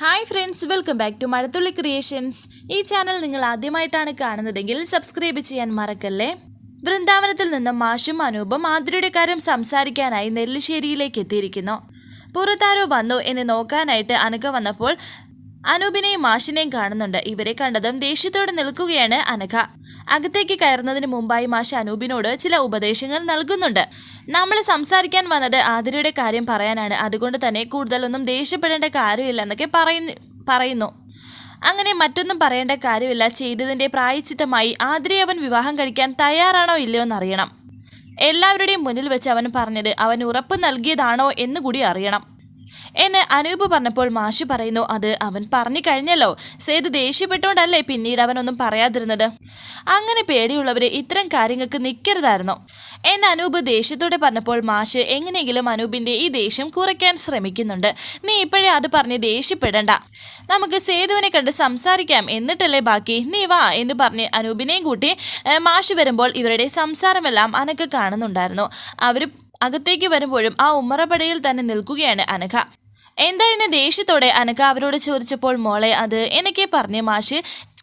Hi friends welcome back to Mazhathulli creations ഈ channel നിങ്ങൾ ആദ്യമായിട്ടാണ് കാണുന്നതെങ്കിൽ സബ്സ്ക്രൈബ് ചെയ്യാൻ മറക്കല്ലേ? വൃന്ദാവനത്തിൽ നിന്നും മാഷും അനൂപും ആതിരയുടെ കാര്യം സംസാരിക്കാനായി നെല്ലിശ്ശേരിയിലേക്ക് എത്തിയിരിക്കുന്നു. പുറത്താരോ വന്നു എന്ന് നോക്കാനായിട്ട് അനഘ വന്നപ്പോൾ അനൂപിനെയും മാഷിനെയും കാണുന്നുണ്ട്. ഇവരെ കണ്ടതും ദേഷ്യത്തോടെ നിൽക്കുകയാണ് അനഘ. അകത്തേക്ക് കയറുന്നതിന് മുമ്പായി മാഷ് അനൂപിനോട് ചില ഉപദേശങ്ങൾ നൽകുന്നുണ്ട്. നമ്മൾ സംസാരിക്കാൻ വന്നത് ആതിരയുടെ കാര്യം പറയാനാണ്. അതുകൊണ്ട് തന്നെ കൂടുതലൊന്നും ദേഷ്യപ്പെടേണ്ട കാര്യമില്ലെന്നൊക്കെ പറയുന്നു പറയുന്നു. അങ്ങനെ മറ്റൊന്നും പറയേണ്ട കാര്യമില്ല. ചെയ്തതിന്റെ പ്രായച്ചിത്തമായി ആതിരയെ അവൻ വിവാഹം കഴിക്കാൻ തയ്യാറാണോ ഇല്ലയോ എന്നറിയണം. എല്ലാവരുടെയും മുന്നിൽ വെച്ച് അവൻ പറഞ്ഞത് അവൻ ഉറപ്പ് നൽകിയതാണോ എന്നുകൂടി അറിയണം. എന്ന് അനൂപ് പറഞ്ഞപ്പോൾ മാഷി പറയുന്നു അത് അവൻ പറഞ്ഞു കഴിഞ്ഞല്ലോ. സേതു ദേഷ്യപ്പെട്ടുകൊണ്ടല്ലേ പിന്നീട് അവനൊന്നും പറയാതിരുന്നത്? അങ്ങനെ പേടിയുള്ളവർ ഇത്തരം കാര്യങ്ങൾക്ക് നിൽക്കരുതായിരുന്നു എന്ന് അനൂപ് ദേഷ്യത്തോടെ പറഞ്ഞപ്പോൾ മാഷ് എങ്ങനെയെങ്കിലും അനൂപിന്റെ ഈ ദേഷ്യം കുറയ്ക്കാൻ ശ്രമിക്കുന്നുണ്ട്. നീ ഇപ്പോഴേ അത് പറഞ്ഞ് ദേഷ്യപ്പെടണ്ട. നമുക്ക് സേതുവിനെ കണ്ട് സംസാരിക്കാം. എന്നിട്ടല്ലേ ബാക്കി? നീ വാ എന്ന് പറഞ്ഞ് അനൂപിനെയും കൂട്ടി മാഷ് വരുമ്പോൾ ഇവരുടെ സംസാരമെല്ലാം അനക്ക് കാണുന്നുണ്ടായിരുന്നു. അവർ അകത്തേക്ക് വരുമ്പോഴും ആ ഉമ്മറപ്പടയിൽ തന്നെ നിൽക്കുകയാണ് അനഘ. എന്താ എന്നെ ദേഷ്യത്തോടെ അനക്ക അവരോട് ചോദിച്ചപ്പോൾ മോളെ അത് എനിക്ക് പറഞ്ഞ മാഷ്.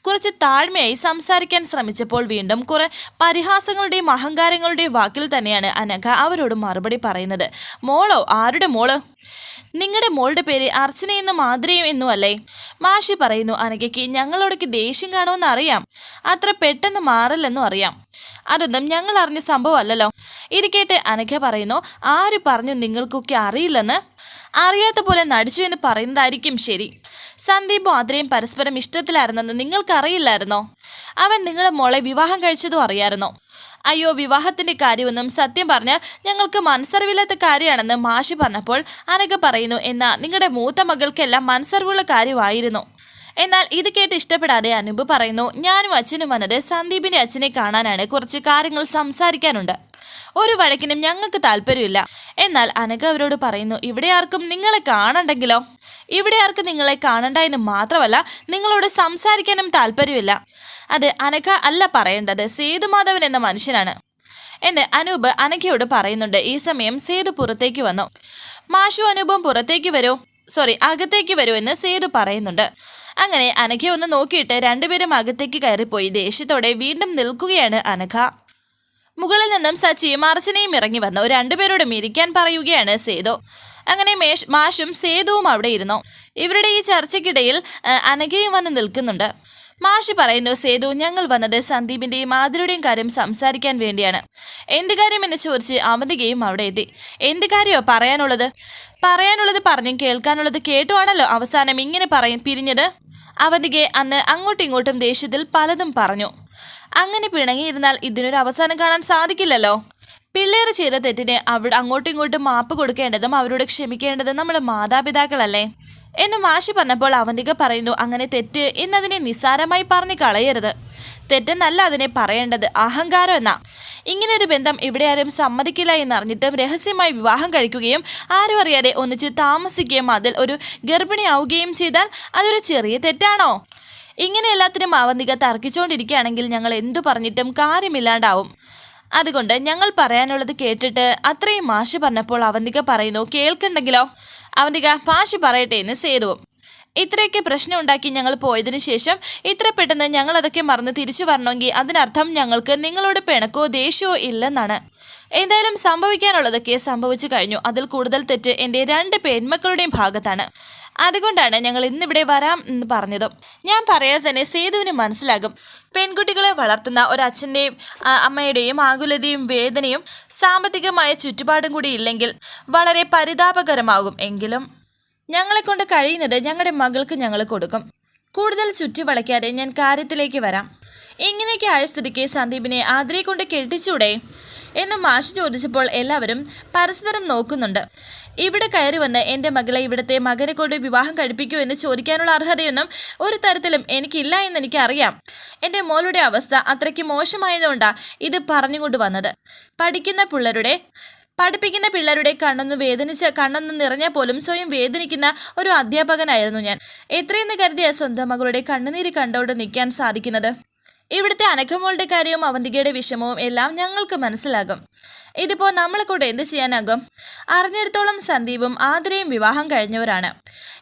കുറച്ച് താഴ്മയായി സംസാരിക്കാൻ ശ്രമിച്ചപ്പോൾ വീണ്ടും കുറെ പരിഹാസങ്ങളുടെയും അഹങ്കാരങ്ങളുടെയും വാക്കിൽ തന്നെയാണ് അനഘ അവരോട് മറുപടി പറയുന്നത്. മോളോ ആരുടെ മോൾ? നിങ്ങളുടെ മോളുടെ പേര് അർച്ചനയെന്നും മാതിരയും എന്നും അല്ലേ? മാഷി പറയുന്നു അനഘയ്ക്ക് ഞങ്ങളോടൊക്കെ ദേഷ്യം കാണുമെന്ന് അറിയാം. അത്ര പെട്ടെന്ന് മാറില്ലെന്നും അറിയാം. അതൊന്നും ഞങ്ങൾ അറിഞ്ഞ സംഭവമല്ലല്ലോ ഇത് കേട്ട് അനഘ പറയുന്നു ആര് പറഞ്ഞു നിങ്ങൾക്കൊക്കെ അറിയില്ലെന്ന്? അറിയാത്ത പോലെ നടിച്ചു എന്ന് പറയുന്നതായിരിക്കും ശരി. സന്ദീപും അത്രയും പരസ്പരം ഇഷ്ടത്തിലായിരുന്നെന്ന് നിങ്ങൾക്കറിയില്ലായിരുന്നോ? അവൻ നിങ്ങളുടെ മോളെ വിവാഹം കഴിച്ചതും അറിയായിരുന്നോ? അയ്യോ വിവാഹത്തിന്റെ കാര്യമൊന്നും സത്യം പറഞ്ഞാൽ ഞങ്ങൾക്ക് മനസ്സറിവില്ലാത്ത കാര്യമാണെന്ന് മാഷി പറഞ്ഞപ്പോൾ അനക പറയുന്നു എന്നാ നിങ്ങളുടെ മൂത്ത മകൾക്കെല്ലാം മനസ്സറിവുള്ള കാര്യമായിരുന്നു. എന്നാൽ ഇത് കേട്ട് ഇഷ്ടപ്പെടാതെ അനൂപ് പറയുന്നു ഞാനും അച്ഛനും വന്നത് സന്ദീപിന്റെ അച്ഛനെ കാണാനാണ്. കുറച്ച് കാര്യങ്ങൾ സംസാരിക്കാനുണ്ട്. ഒരു വഴക്കിനും ഞങ്ങൾക്ക് താല്പര്യമില്ല. എന്നാൽ അനഘ അവരോട് പറയുന്നു ഇവിടെ ആർക്കും നിങ്ങളെ കാണണ്ടെങ്കിലോ? ഇവിടെ ആർക്കും നിങ്ങളെ കാണണ്ട എന്ന് മാത്രമല്ല നിങ്ങളോട് സംസാരിക്കാനും താല്പര്യമില്ല. അത് അനഘ അല്ല പറയേണ്ടത് സേതുമാധവൻ എന്ന മനുഷ്യനാണ്. എന്ന് അനൂപ് അനഘയോട് പറയുന്നുണ്ട്. ഈ സമയം സേതു പുറത്തേക്ക് വന്നു. മാഷു അനൂപും പുറത്തേക്ക് വരൂ. സോറി അകത്തേക്ക് വരൂ എന്ന് സേതു പറയുന്നുണ്ട്. അങ്ങനെ അനഘ ഒന്ന് നോക്കിയിട്ട് രണ്ടുപേരും അകത്തേക്ക് കയറിപ്പോയി. ദേഷ്യത്തോടെ വീണ്ടും നിൽക്കുകയാണ് അനഘ. മുകളിൽ നിന്നും സച്ചിയും അർച്ചനയും ഇറങ്ങി വന്നു. രണ്ടുപേരോടും ഇരിക്കാൻ പറയുകയാണ് സേതു. അങ്ങനെ മേഷ് മാഷും സേതുവും അവിടെ ഇരുന്നു. ഇവരുടെ ഈ ചർച്ചയ്ക്കിടയിൽ അനഘയും വന്ന് നിൽക്കുന്നുണ്ട്. മാഷി പറയുന്നു സേതു ഞങ്ങൾ വന്നത് സന്ദീപിന്റെയും ആതിരയുടെയും കാര്യം സംസാരിക്കാൻ വേണ്ടിയാണ്. എന്ത് കാര്യം എന്ന് ചോദിച്ച് അവന്തികയും അവിടെ എത്തി. എന്ത് കാര്യമോ പറയാനുള്ളത്? പറയാനുള്ളത് പറഞ്ഞും കേൾക്കാനുള്ളത് കേട്ടുവാണല്ലോ അവസാനം ഇങ്ങനെ പറയും പിരിഞ്ഞത്? അവന്തികയെ അന്ന് അങ്ങോട്ടും ഇങ്ങോട്ടും ദേഷ്യത്തിൽ പലതും പറഞ്ഞു. അങ്ങനെ പിണങ്ങിയിരുന്നാൽ ഇതിനൊരു അവസാനം കാണാൻ സാധിക്കില്ലല്ലോ. പിള്ളേർ ചെയ്ത തെറ്റിന് അവിടെ അങ്ങോട്ടും ഇങ്ങോട്ടും മാപ്പ് കൊടുക്കേണ്ടതും അവരോട് ക്ഷമിക്കേണ്ടതും നമ്മുടെ മാതാപിതാക്കളല്ലേ. എന്ന് മാഷി പറഞ്ഞപ്പോൾ അവന്തിക പറയുന്നു അങ്ങനെ തെറ്റ് എന്നതിനെ നിസ്സാരമായി പറഞ്ഞു കളയരുത്. തെറ്റെന്നല്ല അതിനെ പറയേണ്ടത് അഹങ്കാരം എന്നാ. ഇങ്ങനെ ഒരു ബന്ധം ഇവിടെ ആരും സമ്മതിക്കില്ല എന്നറിഞ്ഞിട്ടും രഹസ്യമായി വിവാഹം കഴിക്കുകയും ആരും അറിയാതെ ഒന്നിച്ച് താമസിക്കുകയും അതിൽ ഒരു ഗർഭിണിയാവുകയും ചെയ്താൽ അതൊരു ചെറിയ തെറ്റാണോ? ഇങ്ങനെ എല്ലാത്തിനും അവന്തിക തർക്കിച്ചുകൊണ്ടിരിക്കുകയാണെങ്കിൽ ഞങ്ങൾ എന്തു പറഞ്ഞിട്ടും കാര്യമില്ലാണ്ടാവും. അതുകൊണ്ട് ഞങ്ങൾ പറയാനുള്ളത് കേട്ടിട്ട് അത്രയും മാഷ് പറഞ്ഞപ്പോൾ അവന്തിക പറയുന്നു കേൾക്കണ്ടെങ്കിലോ? അവന്തിക മാഷ് പറയട്ടെ എന്ന് സേതുവും. ഇത്രയൊക്കെ പ്രശ്നം ഉണ്ടാക്കി ഞങ്ങൾ പോയതിന് ശേഷം ഇത്ര പെട്ടെന്ന് ഞങ്ങൾ അതൊക്കെ മറന്ന് തിരിച്ചു വരണമെങ്കിൽ അതിനർത്ഥം ഞങ്ങൾക്ക് നിങ്ങളോട് പിണക്കോ ദേഷ്യമോ ഇല്ലെന്നാണ്. എന്തായാലും സംഭവിക്കാനുള്ളതൊക്കെ സംഭവിച്ചു കഴിഞ്ഞു. അതിൽ കൂടുതൽ തെറ്റ് എന്റെ രണ്ട് പെൺമക്കളുടെയും ഭാഗത്താണ്. അതുകൊണ്ടാണ് ഞങ്ങൾ ഇന്നിവിടെ വരാം എന്ന് പറഞ്ഞതും. ഞാൻ പറയാതെ തന്നെ സേതുവിന് മനസ്സിലാകും. പെൺകുട്ടികളെ വളർത്തുന്ന ഒരച്ഛന്റെയും അമ്മയുടെയും ആകുലതയും വേദനയും സാമ്പത്തികമായ ചുറ്റുപാടും കൂടി ഇല്ലെങ്കിൽ വളരെ പരിതാപകരമാകും. എങ്കിലും ഞങ്ങളെ കൊണ്ട് കഴിയുന്നത് ഞങ്ങളുടെ മകൾക്ക് ഞങ്ങൾ കൊടുക്കും. കൂടുതൽ ചുറ്റി വളയ്ക്കാതെ ഞാൻ കാര്യത്തിലേക്ക് വരാം. ഇങ്ങനെയൊക്കെ ആയ സ്ഥിതിക്ക് സന്ദീപിനെ ആതിരെ കൊണ്ട് കെട്ടിച്ചൂടെ? എന്ന് മാഷ് ചോദിച്ചപ്പോൾ എല്ലാവരും പരസ്പരം നോക്കുന്നുണ്ട്. ഇവിടെ കയറി വന്ന് എന്റെ മകളെ ഇവിടുത്തെ മകനെ കൊണ്ട് വിവാഹം കഴിപ്പിക്കൂ എന്ന് ചോദിക്കാനുള്ള അർഹതയൊന്നും ഒരു തരത്തിലും എനിക്കില്ല എന്ന് എനിക്കറിയാം. എന്റെ മോളുടെ അവസ്ഥ അത്രയ്ക്ക് മോശമായതുകൊണ്ടാണ് ഇത് പറഞ്ഞുകൊണ്ട് വന്നത്. പഠിക്കുന്ന പിള്ളേരുടെ പഠിപ്പിക്കുന്ന പിള്ളേരുടെ കണ്ണൊന്ന് വേദനിച്ച കണ്ണൊന്ന് നിറഞ്ഞാൽ പോലും സ്വയം വേദനിക്കുന്ന ഒരു അധ്യാപകനായിരുന്നു ഞാൻ. എത്രയെന്ന് കരുതിയ സ്വന്തം മകളുടെ കണ്ണുനീര് കണ്ടോണ്ട് നിൽക്കാൻ സാധിക്കുന്നത്? ഇവിടുത്തെ അനഘമോളുടെ കാര്യവും അവന്തികയുടെ വിഷമവും എല്ലാം ഞങ്ങൾക്ക് മനസ്സിലാകും. ഇതിപ്പോ നമ്മളെ കൂടെ എന്ത് ചെയ്യാനാകും? അറിഞ്ഞിടത്തോളം സന്ദീപും ആതിരയും വിവാഹം കഴിഞ്ഞവരാണ്.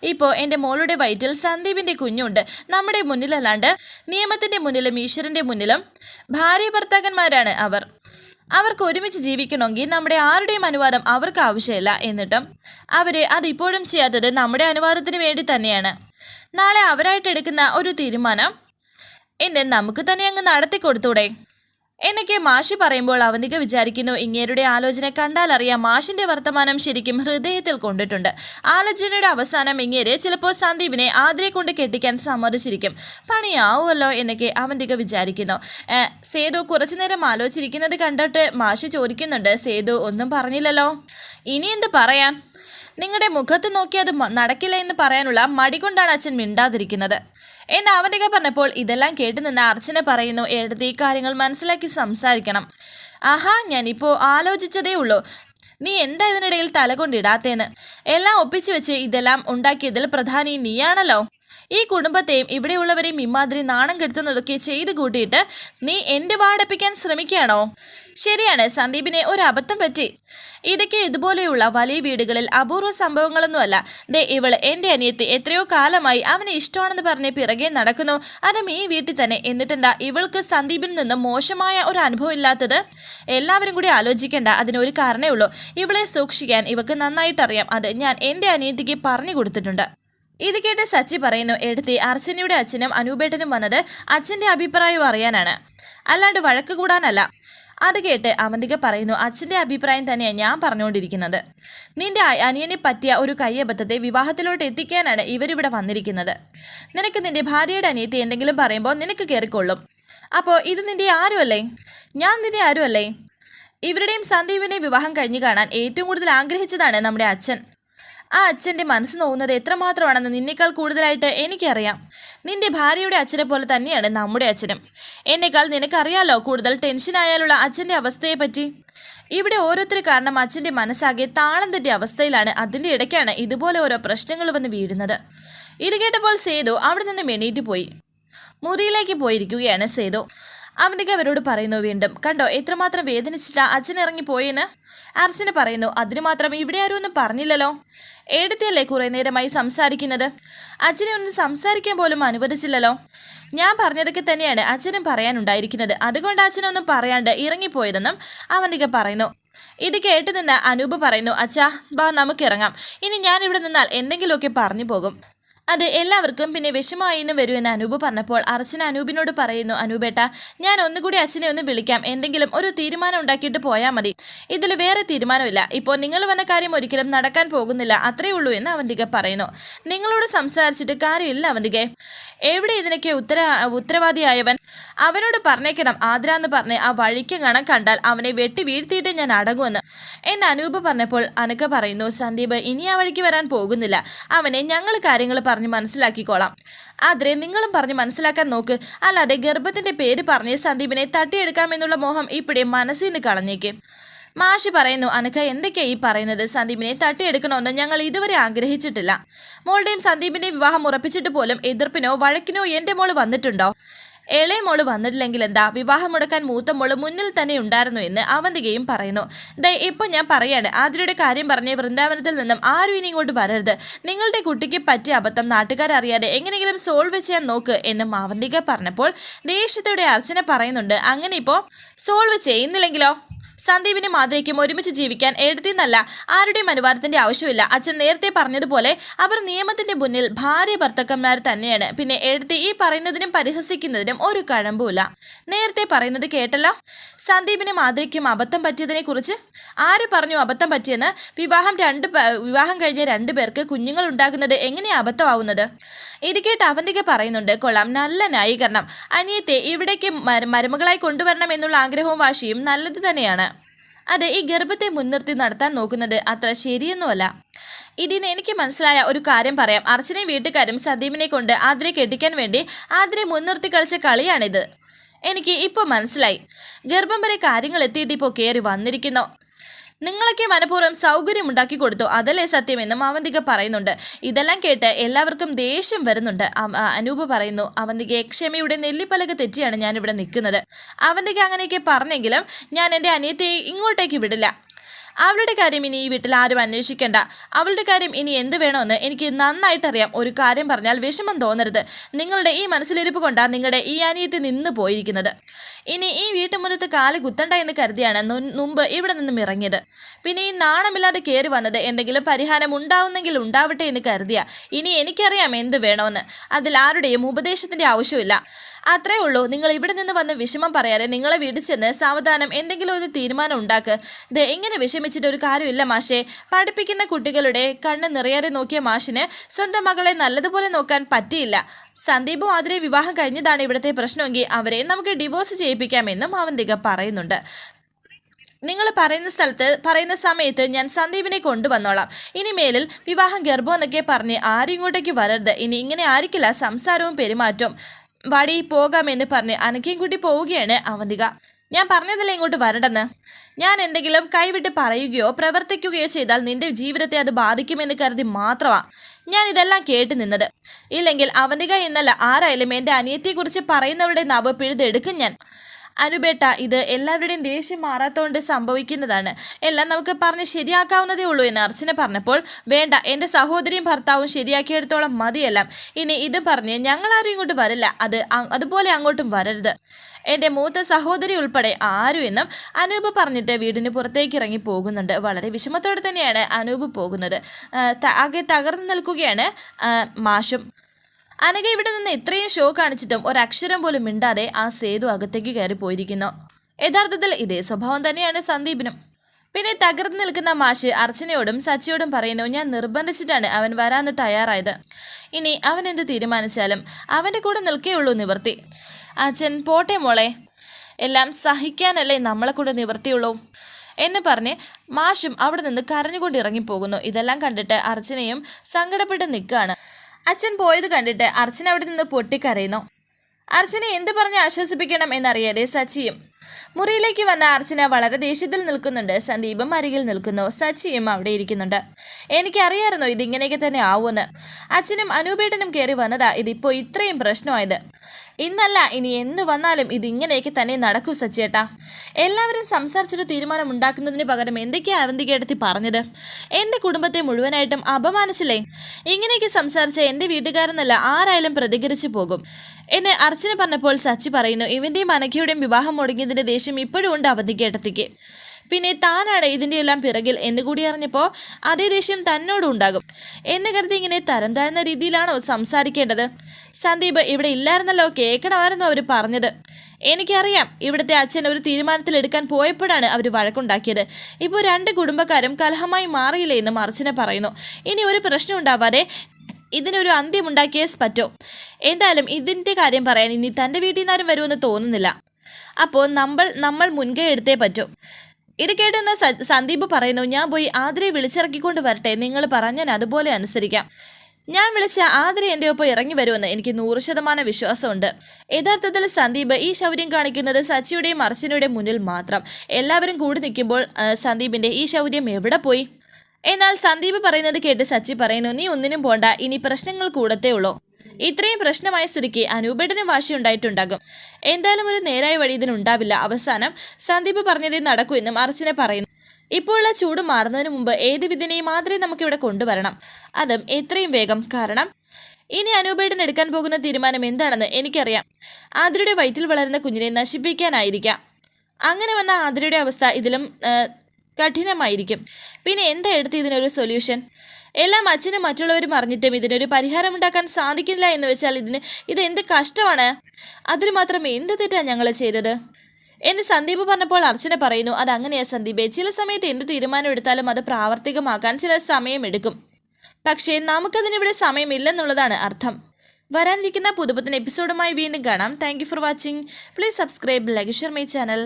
ഇപ്പോൾ എന്റെ മോളുടെ വയറ്റിൽ സന്ദീപിന്റെ കുഞ്ഞുണ്ട്. നമ്മുടെ മുന്നിലല്ലാണ്ട് നിയമത്തിന്റെ മുന്നിലും ഈശ്വരന്റെ മുന്നിലും ഭാര്യ ഭർത്താക്കന്മാരാണ് അവർ. അവർക്ക് ഒരുമിച്ച് ജീവിക്കണമെങ്കിൽ നമ്മുടെ ആരുടെയും അനുവാദം അവർക്ക് ആവശ്യമില്ല എന്നിട്ടും അവരെ അതിപ്പോഴും ചെയ്യാത്തത് നമ്മുടെ അനുവാദത്തിന് വേണ്ടി തന്നെയാണ്. നാളെ അവരായിട്ട് എടുക്കുന്ന ഒരു തീരുമാനം എന്നെ നമുക്ക് തന്നെ അങ്ങ് നടത്തി കൊടുത്തൂടെ? എന്നൊക്കെ മാഷി പറയുമ്പോൾ അവനിക വിചാരിക്കുന്നു ഇങ്ങേരുടെ ആലോചന കണ്ടാൽ അറിയാം മാഷിന്റെ വർത്തമാനം ശരിക്കും ഹൃദയത്തിൽ കൊണ്ടിട്ടുണ്ട്. ആലോചനയുടെ അവസാനം ഇങ്ങേര് ചിലപ്പോൾ സന്ദീപിനെ ആതിരെ കൊണ്ട് കെട്ടിക്കാൻ സമ്മതിച്ചിരിക്കും. പണിയാവുമല്ലോ എന്നൊക്കെ അവന്തിക വിചാരിക്കുന്നു. സേതു കുറച്ചു നേരം ആലോചിച്ചിരിക്കുന്നത് കണ്ടിട്ട് മാഷി ചോദിക്കുന്നുണ്ട് സേതു ഒന്നും പറഞ്ഞില്ലല്ലോ? ഇനി എന്ത് പറയാൻ? നിങ്ങളുടെ മുഖത്ത് നോക്കി അത് നടക്കില്ല എന്ന് പറയാനുള്ള മടി കൊണ്ടാണ് അച്ഛൻ മിണ്ടാതിരിക്കുന്നത്. എന്ന് അവന്റെ പറഞ്ഞപ്പോൾ ഇതെല്ലാം കേട്ടു നിന്ന് അർച്ചന പറയുന്നു ഈ കാര്യങ്ങൾ മനസ്സിലാക്കി സംസാരിക്കണം. ആഹാ ഞാനിപ്പോൾ ആലോചിച്ചതേ ഉള്ളൂ. നീ എന്താ ഇതിനിടയിൽ തലകൊണ്ടിടാത്തേന്ന് എല്ലാം ഒപ്പിച്ചു വെച്ച് ഇതെല്ലാം ഉണ്ടാക്കിയതിൽ പ്രധാനി നീയാണല്ലോ. ഈ കുടുംബത്തെയും ഇവിടെയുള്ളവരെയും ഇമാതിരി നാണം കെടുത്തുന്നതൊക്കെ ചെയ്തു കൂട്ടിയിട്ട് നീ എന്റെ വാടപ്പിക്കാൻ ശ്രമിക്കുകയാണോ? ശരിയാണ് സന്ദീപിനെ ഒരു അബദ്ധം പറ്റി. ഇതൊക്കെ ഇതുപോലെയുള്ള വലിയ വീടുകളിൽ അപൂർവ സംഭവങ്ങളൊന്നുമല്ല. ദേ ഇവൾ എന്റെ അനിയത്തി എത്രയോ കാലമായി അവനെ ഇഷ്ടമാണെന്ന് പറഞ്ഞ് പിറകെ നടക്കുന്നു. അതും ഈ വീട്ടിൽ തന്നെ. എന്നിട്ടെന്താ ഇവൾക്ക് സന്ദീപിൽ നിന്ന് മോശമായ ഒരു അനുഭവം ഇല്ലാത്തത്? എല്ലാവരും കൂടി ആലോചിക്കേണ്ട. അതിനൊരു കാരണമേ ഉള്ളൂ. ഇവളെ സൂക്ഷിക്കാൻ ഇവക്ക് നന്നായിട്ടറിയാം. അത് ഞാൻ എന്റെ അനിയത്തിക്ക് പറഞ്ഞു കൊടുത്തിട്ടുണ്ട്. ഇത് കേട്ട് സച്ചി പറയുന്നു എടുത്തി അർച്ചനയുടെ അച്ഛനും അനൂപേട്ടനും വന്നത് അച്ഛന്റെ അഭിപ്രായം അറിയാനാണ്. അല്ലാണ്ട് വഴക്ക് കൂടാനല്ല. അത് കേട്ട് അവന്തിക പറയുന്നു അച്ഛന്റെ അഭിപ്രായം തന്നെയാണ് ഞാൻ പറഞ്ഞുകൊണ്ടിരിക്കുന്നത്. നിന്റെ അനിയനെ പറ്റിയ ഒരു കയ്യബദ്ധത്തെ വിവാഹത്തിലോട്ട് എത്തിക്കാനാണ് ഇവരിവിടെ വന്നിരിക്കുന്നത്. നിനക്ക് നിന്റെ ഭാര്യയുടെ അനിയത്തി എന്തെങ്കിലും പറയുമ്പോൾ നിനക്ക് കയറിക്കൊള്ളും അപ്പോൾ ഇത് നിന്റെ ആരുമല്ലേ? ഞാൻ നിന്റെ ആരുമല്ലേ? ഇവരുടെയും സന്ദീപിനെ വിവാഹം കഴിഞ്ഞു കാണാൻ ഏറ്റവും കൂടുതൽ ആഗ്രഹിച്ചതാണ് നമ്മുടെ അച്ഛൻ. ആ അച്ഛന്റെ മനസ്സ് നോവുന്നത് എത്രമാത്രമാണെന്ന് നിന്നേക്കാൾ കൂടുതലായിട്ട് എനിക്കറിയാം. നിന്റെ ഭാര്യയുടെ അച്ഛനെ പോലെ തന്നെയാണ് നമ്മുടെ അച്ഛനും. എന്നേക്കാൾ നിനക്കറിയാലോ കൂടുതൽ ടെൻഷൻ ടെൻഷനായാലുള്ള അച്ഛന്റെ അവസ്ഥയെപ്പറ്റി? ഇവിടെ ഓരോരുത്തർ കാരണം അച്ഛന്റെ മനസ്സാകെ താളം തെറ്റിയ അവസ്ഥയിലാണ് അതിന്റെ ഇടയ്ക്കാണ് ഇതുപോലെ ഓരോ പ്രശ്നങ്ങൾ വന്ന് വീഴുന്നത്. ഇത് കേട്ടപ്പോൾ സേതു അവിടെ നിന്ന് എണീറ്റ് പോയി. മുറിയിലേക്ക് പോയിരിക്കുകയാണ് സേതു. അവന്തിക അവരോട് പറയുന്നു വീണ്ടും കണ്ടോ എത്രമാത്രം വേദനിച്ചിട്ടാ അച്ഛൻ ഇറങ്ങി പോയെന്ന് അർച്ചന പറയുന്നു അതിന് മാത്രം ഇവിടെ ആരും ഒന്നും പറഞ്ഞില്ലല്ലോ. എടുത്തല്ലേ കുറെ നേരമായി സംസാരിക്കുന്നത്? അച്ഛനെ ഒന്ന് സംസാരിക്കാൻ പോലും അനുവദിച്ചില്ലല്ലോ. ഞാൻ പറഞ്ഞതൊക്കെ തന്നെയാണ് അച്ഛനും പറയാനുണ്ടായിരിക്കുന്നത്. അതുകൊണ്ട് അച്ഛനൊന്നും പറയാണ്ട് ഇറങ്ങിപ്പോയതെന്നും അവന്തിക പറയുന്നു. ഇത് കേട്ട് നിന്ന് അനൂപ് പറയുന്നു അച്ഛാ ബാ നമുക്ക് ഇറങ്ങാം ഇനി ഞാൻ ഇവിടെ നിന്നാൽ എന്തെങ്കിലുമൊക്കെ പറഞ്ഞു പോകും. അത് എല്ലാവർക്കും പിന്നെ വിഷമമായി എന്ന് വരുമെന്ന് അനൂപ് പറഞ്ഞപ്പോൾ അർച്ചന അനൂപിനോട് പറയുന്നു അനൂപേട്ട ഞാൻ ഒന്നുകൂടി അച്ഛനെ ഒന്ന് വിളിക്കാം. എന്തെങ്കിലും ഒരു തീരുമാനം ഉണ്ടാക്കിയിട്ട് പോയാൽ മതി. ഇതിൽ വേറെ തീരുമാനമില്ല. ഇപ്പോൾ നിങ്ങൾ വന്ന കാര്യം ഒരിക്കലും നടക്കാൻ പോകുന്നില്ല. അത്രയേ ഉള്ളൂ എന്ന് അവന്തിക പറയുന്നു. നിങ്ങളോട് സംസാരിച്ചിട്ട് കാര്യമില്ല അവന്തികെ. എവിടെ ഇതിനൊക്കെ ഉത്തര ഉത്തരവാദിയായവൻ? അവനോട് പറഞ്ഞേക്കണം. ആദ്ര എന്ന് പറഞ്ഞ് ആ വഴിക്ക് കണം കണ്ടാൽ അവനെ വെട്ടി വീഴ്ത്തിയിട്ട് ഞാൻ അടങ്ങുമെന്ന്. എന്ന് അനൂപ് പറഞ്ഞപ്പോൾ അനക്ക പറയുന്നു സന്ദീപ് ഇനി ആ വഴിക്ക് വരാൻ പോകുന്നില്ല. അവനെ ഞങ്ങൾ കാര്യങ്ങൾ മനസ്സിലാക്കിക്കോളാം. ആദ്രെ നിങ്ങളും പറഞ്ഞ് മനസ്സിലാക്കാൻ നോക്ക്. അല്ലാതെ ഗർഭത്തിന്റെ പേര് പറഞ്ഞ് സന്ദീപിനെ തട്ടിയെടുക്കാമെന്നുള്ള മോഹം ഇപ്പോഴേ മനസ്സിൽ നിന്ന് കളഞ്ഞേക്ക്. മാഷി പറയുന്നു അനക്ക എന്തൊക്കെയാ ഈ പറയുന്നത്? സന്ദീപിനെ തട്ടിയെടുക്കണമെന്ന് ഞങ്ങൾ ഇതുവരെ ആഗ്രഹിച്ചിട്ടില്ല. മോളുടെയും സന്ദീപിന്റെയും വിവാഹം ഉറപ്പിച്ചിട്ട് പോലും എതിർപ്പിനോ വഴക്കിനോ എന്റെ മോൾ വന്നിട്ടുണ്ടോ? ഇളയ മോൾ വന്നിട്ടില്ലെങ്കിൽ എന്താ? വിവാഹം മുടക്കാൻ മൂത്ത മോൾ മുന്നിൽ തന്നെ ഉണ്ടായിരുന്നു എന്ന് അവന്തികയും പറയുന്നു. ദേ ഇപ്പൊ ഞാൻ പറയാണ് ആതിരയുടെ കാര്യം പറഞ്ഞ് വൃന്ദാവനത്തിൽ നിന്നും ആരും ഇനി ഇങ്ങോട്ട് വരരുത്. നിങ്ങളുടെ കുട്ടിക്ക് പറ്റിയ അബദ്ധം നാട്ടുകാരറിയാതെ എങ്ങനെയെങ്കിലും സോൾവ് ചെയ്യാൻ നോക്ക് എന്ന് അവന്തിക പറഞ്ഞപ്പോൾ ദേഷ്യത്തോടെ അർച്ചന പറയുന്നുണ്ട്. അങ്ങനെ ഇപ്പോ സോൾവ് ചെയ്യുന്നില്ലെങ്കിലോ? സന്ദീപിനും മാധവിക്കും ഒരുമിച്ച് ജീവിക്കാൻ എഴുതിന്നല്ല ആരുടെയും അനുവാദത്തിന്റെ ആവശ്യമില്ല. അച്ഛൻ നേരത്തെ പറഞ്ഞതുപോലെ അവർ നിയമത്തിന്റെ മുന്നിൽ ഭാര്യ ഭർത്തക്കന്മാർ തന്നെയാണ്. പിന്നെ എഴുതി ഈ പറയുന്നതിനും പരിഹസിക്കുന്നതിനും ഒരു കഴമ്പുമില്ല. നേരത്തെ പറയുന്നത് കേട്ടല്ലോ? സന്ദീപിനും മാധവിക്കും അബദ്ധം പറ്റിയതിനെ കുറിച്ച് ആര് പറഞ്ഞു അബദ്ധം പറ്റിയെന്ന്? വിവാഹം രണ്ട് വിവാഹം കഴിഞ്ഞ രണ്ടു പേർക്ക് കുഞ്ഞുങ്ങൾ ഉണ്ടാകുന്നത് എങ്ങനെയാ അബദ്ധമാവുന്നത്? ഇത് കേട്ട് അവന്തിക പറയുന്നുണ്ട് കൊള്ളാം നല്ല ന്യായീകരണം. അനിയത്തെ ഇവിടേക്ക് മര- മരുമകളായി കൊണ്ടുവരണം എന്നുള്ള ആഗ്രഹവും വാശിയും നല്ലത് തന്നെയാണ്. അത് ഈ ഗർഭത്തെ മുൻനിർത്തി നടത്താൻ നോക്കുന്നത് അത്ര ശരിയൊന്നുമല്ല. ഇതിന് എനിക്ക് മനസ്സിലായ ഒരു കാര്യം പറയാം. അർച്ചനയും വീട്ടുകാരും സദീമിനെ കൊണ്ട് ആതിരെ കെട്ടിക്കാൻ വേണ്ടി ആതിരെ മുൻനിർത്തി കളിച്ച കളിയാണിത്. എനിക്ക് ഇപ്പോൾ മനസ്സിലായി. ഗർഭം വരെ കാര്യങ്ങൾ എത്തിയിട്ട് ഇപ്പോൾ കയറി വന്നിരിക്കുന്നു. നിങ്ങളൊക്കെ മനഃപൂർവം സൗകര്യമുണ്ടാക്കി കൊടുത്തു. അതല്ലേ സത്യമെന്നും അവന്തിക പറയുന്നുണ്ട്. ഇതെല്ലാം കേട്ട് എല്ലാവർക്കും ദേഷ്യം വരുന്നുണ്ട്. അനൂപ് പറയുന്നു അവന്തിക ക്ഷമയുടെ നെല്ലിപ്പലക തെറ്റിയാണ് ഞാനിവിടെ നിൽക്കുന്നത്. അവന്തിക അങ്ങനെയൊക്കെ പറഞ്ഞെങ്കിലും ഞാൻ എന്റെ അനിയത്തെ ഇങ്ങോട്ടേക്ക് വിടില്ല. അവളുടെ കാര്യം ഇനി ഈ വീട്ടിൽ ആരും അന്വേഷിക്കേണ്ട. അവളുടെ കാര്യം ഇനി എന്ത് വേണമെന്ന് എനിക്ക് നന്നായിട്ടറിയാം. ഒരു കാര്യം പറഞ്ഞാൽ വിഷമം തോന്നരുത്. നിങ്ങളുടെ ഈ മനസ്സിലിരിപ്പ് കൊണ്ടാണ് നിങ്ങളുടെ ഈ അനിയത്തി നിന്ന് പോയിരിക്കുന്നത്. ഇനി ഈ വീട്ടുമുറ്റത്ത് കാൽ കുത്തണ്ട എന്ന് കരുതിയാണ് മുമ്പ് ഇവിടെ നിന്നും ഇറങ്ങിയത്. പിന്നെ ഈ നാണമില്ലാതെ കയറി വന്നത് എന്തെങ്കിലും പരിഹാരം ഉണ്ടാവുന്നെങ്കിൽ ഉണ്ടാവട്ടെ എന്ന് കരുതിയ. ഇനി എനിക്കറിയാം എന്ത് വേണമെന്ന് അതിൽ ആരുടെയും ഉപദേശത്തിന്റെ ആവശ്യമില്ല അത്രേ ഉള്ളൂ. നിങ്ങൾ ഇവിടെ നിന്ന് വന്ന് വിഷമം പറയാതെ നിങ്ങളെ വീട്ടിൽ ചെന്ന് സാവധാനം എന്തെങ്കിലും ഒരു തീരുമാനം ഉണ്ടാക്ക്. ഇത് എങ്ങനെ വിഷമിച്ചിട്ട് ഒരു കാര്യമില്ല മാഷേ. പഠിപ്പിക്കുന്ന കുട്ടികളുടെ കണ്ണ് നിറയാതെ നോക്കിയ മാഷിന് സ്വന്തം മകളെ നല്ലതുപോലെ നോക്കാൻ പറ്റിയില്ല. സന്ദീപും ആതിരെ വിവാഹം കഴിഞ്ഞതാണ് ഇവിടുത്തെ പ്രശ്നമെങ്കിൽ അവരെ നമുക്ക് ഡിവോഴ്സ് ചെയ്യിപ്പിക്കാമെന്നും അവന്തിക പറയുന്നുണ്ട്. നിങ്ങൾ പറയുന്ന സ്ഥലത്ത് പറയുന്ന സമയത്ത് ഞാൻ സന്ദീപിനെ കൊണ്ടുവന്നോളാം. ഇനി മേലിൽ വിവാഹം ഗർഭം എന്നൊക്കെ പറഞ്ഞ് ആരും ഇങ്ങോട്ടേക്ക് വരരുത്. ഇനി ഇങ്ങനെ ആയിരിക്കില്ല സംസാരവും പെരുമാറ്റവും. വടി പോകാമെന്ന് പറഞ്ഞ് അനക്കയും കൂട്ടി പോവുകയാണ് അവന്തിക. ഞാൻ പറഞ്ഞതല്ലേ ഇങ്ങോട്ട് വരടെന്ന് ഞാൻ എന്തെങ്കിലും കൈവിട്ട് പറയുകയോ പ്രവർത്തിക്കുകയോ ചെയ്താൽ നിന്റെ ജീവിതത്തെ അത് ബാധിക്കുമെന്ന് കരുതി മാത്രമാ ഞാൻ ഇതെല്ലാം കേട്ട് നിന്നത്. ഇല്ലെങ്കിൽ അവന്തിക എന്നല്ല ആരായാലും എന്റെ അനിയത്തെക്കുറിച്ച് പറയുന്നവരുടെ നവ് പിഴുതെടുക്കും ഞാൻ. അനുബേട്ട ഇത് എല്ലാവരുടെയും ദേഷ്യം മാറാത്തോണ്ട് സംഭവിക്കുന്നതാണ്. എല്ലാം നമുക്ക് പറഞ്ഞ് ശരിയാക്കാവുന്നതേ ഉള്ളൂ എന്ന് അർച്ചന പറഞ്ഞപ്പോൾ വേണ്ട എന്റെ സഹോദരിയും ഭർത്താവും ശരിയാക്കിയെടുത്തോളം മതിയെല്ലാം. ഇനി ഇതും പറഞ്ഞ് ഞങ്ങളാരും ഇങ്ങോട്ട് വരില്ല. അത് അതുപോലെ അങ്ങോട്ടും വരരുത്. എന്റെ മൂത്ത സഹോദരി ഉൾപ്പെടെ ആരും എന്നും അനൂപ് പറഞ്ഞിട്ട് വീടിന് പുറത്തേക്ക് ഇറങ്ങി പോകുന്നുണ്ട്. വളരെ വിഷമത്തോടെ തന്നെയാണ് അനൂപ് പോകുന്നത്. ആകെ തകർന്നു നിൽക്കുകയാണ് മാഷും. അനഘ ഇവിടെ നിന്ന് ഇത്രയും ഷോ കാണിച്ചിട്ടും ഒരക്ഷരം പോലും മിണ്ടാതെ ആ സേതു അകത്തേക്ക് കയറി പോയിരിക്കുന്നു. യഥാർത്ഥത്തിൽ ഇതേ സ്വഭാവം തന്നെയാണ് സന്ദീപിനും. പിന്നെ തകർന്നു നിൽക്കുന്ന മാഷ് അർച്ചനയോടും സച്ചിയോടും പറയുന്നു ഞാൻ നിർബന്ധിച്ചിട്ടാണ് അവൻ വരാന്ന് തയ്യാറായത്. ഇനി അവൻ എന്ത് തീരുമാനിച്ചാലും അവന്റെ കൂടെ നിൽക്കേ ഉള്ളൂ നിവർത്തി. അച്ഛൻ പോട്ടെ മോളെ. എല്ലാം സഹിക്കാനല്ലേ നമ്മളെ കൂടെ നിവർത്തിയുള്ളൂ. എന്ന് പറഞ്ഞ് മാഷും അവിടെ നിന്ന് കരഞ്ഞുകൊണ്ട് ഇറങ്ങിപ്പോകുന്നു. ഇതെല്ലാം കണ്ടിട്ട് അർച്ചനയും സങ്കടപ്പെട്ട് നിൽക്കുകയാണ്. അച്ഛൻ പോയത് കണ്ടിട്ട് അർച്ചന അവിടെ നിന്ന് പൊട്ടിക്കരയുന്നു. അർച്ചനെ എന്ത് പറഞ്ഞ് ആശ്വസിപ്പിക്കണം എന്നറിയാതെ സച്ചിയും മുറിയിലേക്ക് വന്ന അർച്ചന വളരെ ദേഷ്യത്തിൽ നിൽക്കുന്നുണ്ട്. സന്ദീപും അരികിൽ നിൽക്കുന്നു. സച്ചിയും അവിടെ ഇരിക്കുന്നുണ്ട്. എനിക്കറിയായിരുന്നു ഇതിങ്ങനെയൊക്കെ തന്നെ ആവുമെന്ന്. അച്ഛനും അനൂപേട്ടനും കയറി വന്നതാ ഇതിപ്പോൾ ഇത്രയും പ്രശ്നമായത്. ഇന്നല്ല ഇനി എന്ന് വന്നാലും ഇതിങ്ങനെയൊക്കെ തന്നെ നടക്കൂ സച്ചേട്ടാ എല്ലാവരും സംസാരിച്ചൊരു തീരുമാനം ഉണ്ടാക്കുന്നതിന് പകരം എന്തൊക്കെയാ അവന്തികേടത്തി പറഞ്ഞത്? എന്റെ കുടുംബത്തെ മുഴുവനായിട്ടും അപമാനിച്ചില്ലേ? ഇങ്ങനെയൊക്കെ സംസാരിച്ച എന്റെ വീട്ടുകാരെന്നല്ല ആരായാലും പ്രതികരിച്ചു പോകും. എന്നെ അർച്ചന പറഞ്ഞപ്പോൾ സച്ചി പറയുന്നു ഇവന്റെയും അനഘയുടെയും വിവാഹം മുടങ്ങിയതിന്റെ ദേഷ്യം ഇപ്പോഴും ഉണ്ട് അവന്തികേട്ടത്തിക്ക് പിന്നെ താനാണ് ഇതിന്റെ എല്ലാം പിറകിൽ എന്ന് കൂടി അറിഞ്ഞപ്പോൾ അതേ ദേഷ്യം തന്നോടും ഉണ്ടാകും. എന്ന് കരുതി ഇങ്ങനെ തരം താഴ്ന്ന രീതിയിലാണോ സംസാരിക്കേണ്ടത്? സന്ദീപ് ഇവിടെ ഇല്ലായിരുന്നല്ലോ കേൾക്കണമായിരുന്നു അവർ പറഞ്ഞത്. എനിക്കറിയാം ഇവിടുത്തെ അച്ഛൻ ഒരു തീരുമാനത്തിലെടുക്കാൻ പോയപ്പോഴാണ് അവർ വഴക്കുണ്ടാക്കിയത്. ഇപ്പോൾ രണ്ട് കുടുംബക്കാരും കലഹമായി മാറിയില്ലേ എന്ന് അർച്ചന പറയുന്നു. ഇനി ഒരു പ്രശ്നം ഉണ്ടാവാതെ ഇതിനൊരു അന്ത്യമുണ്ടാക്കിയേ പറ്റോ. എന്തായാലും ഇതിന്റെ കാര്യം പറയാൻ ഇനി തന്റെ വീട്ടിൽ നിന്നാരും വരുമെന്ന് തോന്നുന്നില്ല. അപ്പോൾ നമ്മൾ നമ്മൾ മുൻകൈ എടുത്തേ പറ്റൂ. ഇത് കേട്ടെന്ന് സന്ദീപ് പറയുന്നു ഞാൻ പോയി ആതിരയെ വിളിച്ചിറക്കിക്കൊണ്ട് വരട്ടെ നിങ്ങൾ പറഞ്ഞാൽ അതുപോലെ അനുസരിക്കാം. ഞാൻ വിളിച്ച ആതിര എന്റെ ഒപ്പം ഇറങ്ങി വരുമെന്ന് എനിക്ക് നൂറ് ശതമാനം വിശ്വാസമുണ്ട്. യഥാർത്ഥത്തിൽ സന്ദീപ് ഈ ശൗര്യം കാണിക്കുന്നത് സച്ചിയുടെയും അർച്ചനയുടെയും മുന്നിൽ മാത്രം. എല്ലാവരും കൂടി നിൽക്കുമ്പോൾ സന്ദീപിന്റെ ഈ ശൗര്യം എവിടെ പോയി? എന്നാൽ സന്ദീപ് പറയുന്നത് കേട്ട് സച്ചി പറയുന്നു നീ ഒന്നിനും പോണ്ട ഇനി പ്രശ്നങ്ങൾ കൂടത്തേ ഉള്ളൂ. ഇത്രയും പ്രശ്നമായ സ്ഥിതിക്ക് വാശി വാശിയുണ്ടായിട്ടുണ്ടാകും. എന്തായാലും ഒരു നേരായ വഴി ഇതിനുണ്ടാവില്ല. അവസാനം സന്ദീപ് പറഞ്ഞതേ നടക്കൂ എന്നും അർച്ചന പറയുന്നു. ഇപ്പോഴുള്ള ചൂട് മാറുന്നതിന് മുമ്പ് ഏത് വിധനെയും മാത്രമേ നമുക്കിവിടെ കൊണ്ടുവരണം. അതും എത്രയും വേഗം. കാരണം ഇനി അനൂപേട്ടൻ എടുക്കാൻ പോകുന്ന തീരുമാനം എന്താണെന്ന് എനിക്കറിയാം. ആതിരയുടെ വയറ്റിൽ വളരുന്ന കുഞ്ഞിനെ നശിപ്പിക്കാനായിരിക്കാം. അങ്ങനെ വന്ന ആതിരയുടെ അവസ്ഥ ഇതിലും കഠിനമായിരിക്കും. പിന്നെ എന്താ എടുത്ത് ഇതിനൊരു സൊല്യൂഷൻ? എല്ലാം അച്ഛനും മറ്റുള്ളവരും അറിഞ്ഞിട്ടും ഇതിനൊരു പരിഹാരം ഉണ്ടാക്കാൻ സാധിക്കില്ല എന്ന് വെച്ചാൽ ഇതിന് ഇത് എന്ത് കഷ്ടമാണ്? അതിന് മാത്രം എന്ത് തെറ്റാണ് ഞങ്ങൾ ചെയ്തത്? എന്ന് സന്ദീപ് പറഞ്ഞപ്പോൾ അർച്ചന പറയുന്നു അത് അങ്ങനെയാ സന്ദീപേ ചില സമയത്ത് എന്ത് തീരുമാനം എടുത്താലും അത് പ്രാവർത്തികമാക്കാൻ ചില സമയമെടുക്കും പക്ഷേ നമുക്കതിനിവിടെ സമയമില്ലെന്നുള്ളതാണ് അർത്ഥം. വരാനിരിക്കുന്ന പുതുപുത്തൻ എപ്പിസോഡുമായി വീണ്ടും കാണാം. Thank for watching please subscribe like share my channel